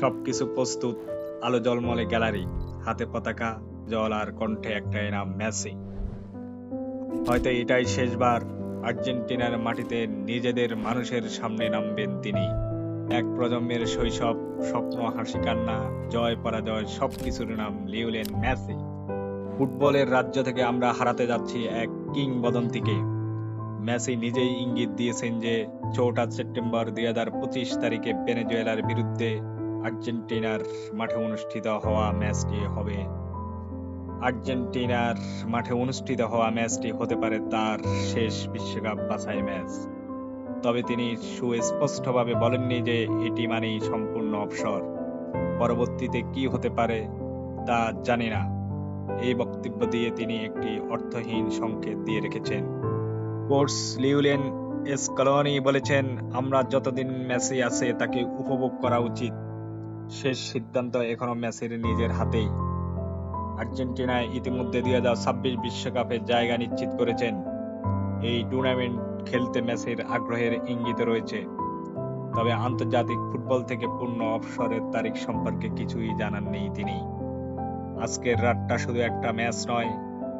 সবকিছু প্রস্তুত। আলো জলমলে গ্যালারি, হাতে পতাকা, জল আর কণ্ঠে একটাই নাম মেসি। হয়তো এটাই শেষবার আর্জেন্টিনার মাটিতে নিজেদের মানুষের সামনে নামবেন তিনি। এক প্রজন্মের শৈশব, স্বপ্ন, হাসি, কান্না, জয়, পরাজয়, সবকিছুর নাম লিওলেন মেসি। ফুটবলের রাজ্য থেকে আমরা হারাতে যাচ্ছি এক কিংবদন্তিকে। মেসি নিজেই ইঙ্গিত দিয়েছেন যে, চৌঠা সেপ্টেম্বর দুই হাজার পঁচিশ তারিখে ভেনেজুয়েলার বিরুদ্ধে আর্জেন্টিনার মাঠে অনুষ্ঠিত হওয়া ম্যাচটি হবে। আর্জেন্টিনার মাঠে অনুষ্ঠিত হওয়া ম্যাচটি হতে পারে তার শেষ বিশ্বকাপ বাছাই ম্যাচ। তবে তিনি সুস্পষ্টভাবে বলেননি যে এটি মানেই সম্পূর্ণ অবসর। পরবর্তীতে কি হতে পারে তা জানি না। এই বক্তব্য দিয়ে তিনি একটি অর্থহীন সংকেত দিয়ে রেখেছেন। কোর্স লিউলেন এসকালনি বলেছেন, আমরা যতদিন মেসি আছে তাকে উপভোগ করা উচিত। শেষ সিদ্ধান্ত এখনও মেসির নিজের হাতেই। আর্জেন্টিনায় ইতিমধ্যে দুই হাজার ছাব্বিশ বিশ্বকাপে জায়গা নিশ্চিত করেছেন। এই টুর্নামেন্ট খেলতে মেসির আগ্রহের ইঙ্গিত রয়েছে। তবে আন্তর্জাতিক ফুটবল থেকে পূর্ণ অবসরের তারিখ সম্পর্কে কিছুই জানান নেই তিনি। আজকের রাতটা শুধু একটা ম্যাচ নয়,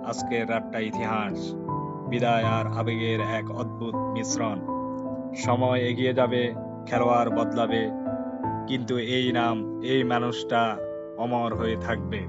আজকের রাতটা ইতিহাস। বিদায় আর আবেগের এক অদ্ভুত মিশ্রণ। সময় এগিয়ে যাবে, খেলোয়াড় বদলাবে কিন্তু এই নাম এই মানুষটা অমর হয়ে থাকবে।